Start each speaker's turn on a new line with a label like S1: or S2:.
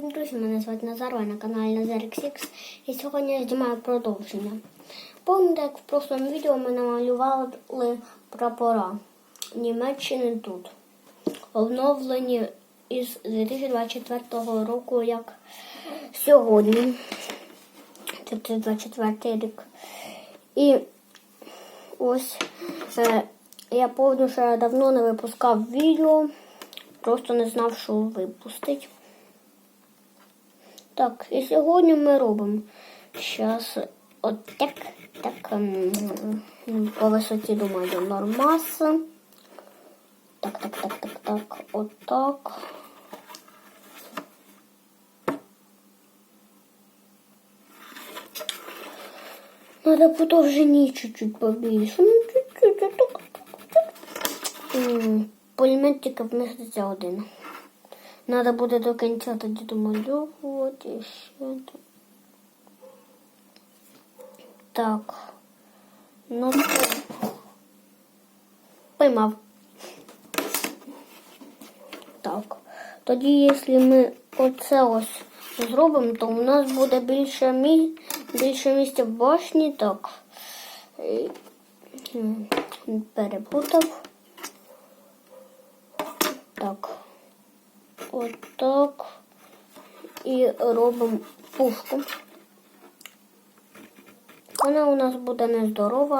S1: Привіт, друзі! Мене звати Назар, ви на каналі Назарик і сьогодні я знімаю продовження. Пам'ятаєте, як в прошлому відео ми намалювали прапора Німеччини тут. Обновлені із 2024 року, як сьогодні. Це 2024 рік. І ось е, я що давно не випускав відео. Просто не знав, що випустить. Так, і сьогодні ми робимо зараз от так, так ем, по висоті, думаю, нормас. Так, так, так, так, так, отак. Надо по довжині чуть-чуть побільше. Ну, чуть-чуть, так, так. М, Пулеметчика вміститься один. Надо буде до кінця тоді домальовувати і ще. Так. Ну, поймав. Так. Тоді, якщо ми оце ось зробимо, то у нас буде більше, мі... більше місця в башні. Так. М, Так. Отак. І робимо пушку. Вона у нас буде нездорова.